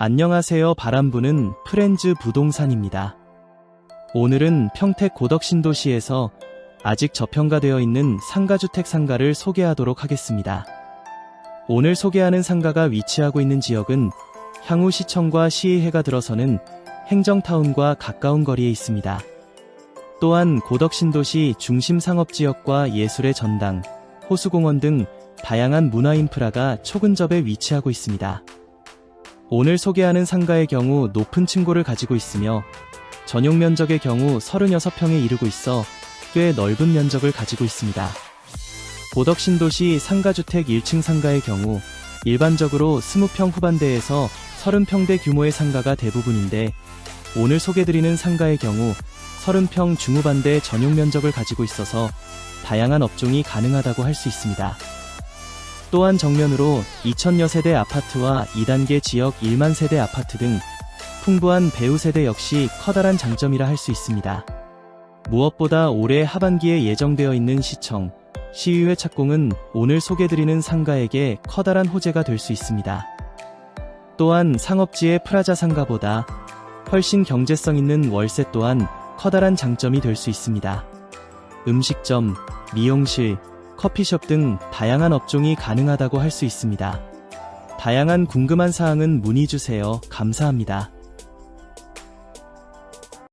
안녕하세요 바람부는 프렌즈 부동산입니다. 오늘은 평택 고덕신도시에서 아직 저평가되어 있는 상가주택 상가를 소개하도록 하겠습니다. 오늘 소개하는 상가가 위치하고 있는 지역은 향후 시청과 시의회가 들어서는 행정타운과 가까운 거리에 있습니다. 또한 고덕신도시 중심 상업지역과 예술의 전당, 호수공원 등 다양한 문화 인프라가 초근접에 위치하고 있습니다. 오늘 소개하는 상가의 경우 높은 층고를 가지고 있으며 전용 면적의 경우 36평에 이르고 있어 꽤 넓은 면적을 가지고 있습니다. 고덕신도시 상가주택 1층 상가의 경우 일반적으로 20평 후반대에서 30평대 규모의 상가가 대부분인데 오늘 소개드리는 상가의 경우 30평 중후반대 전용 면적을 가지고 있어서 다양한 업종이 가능하다고 할 수 있습니다. 또한 정면으로 2천여 세대 아파트와 2단계 지역 1만 세대 아파트 등 풍부한 배우 세대 역시 커다란 장점이라 할 수 있습니다. 무엇보다 올해 하반기에 예정되어 있는 시청, 시의회 착공은 오늘 소개드리는 상가에게 커다란 호재가 될 수 있습니다. 또한 상업지의 프라자 상가보다 훨씬 경제성 있는 월세 또한 커다란 장점이 될 수 있습니다. 음식점, 미용실, 커피숍 등 다양한 업종이 가능하다고 할 수 있습니다. 다양한 궁금한 사항은 문의 주세요. 감사합니다.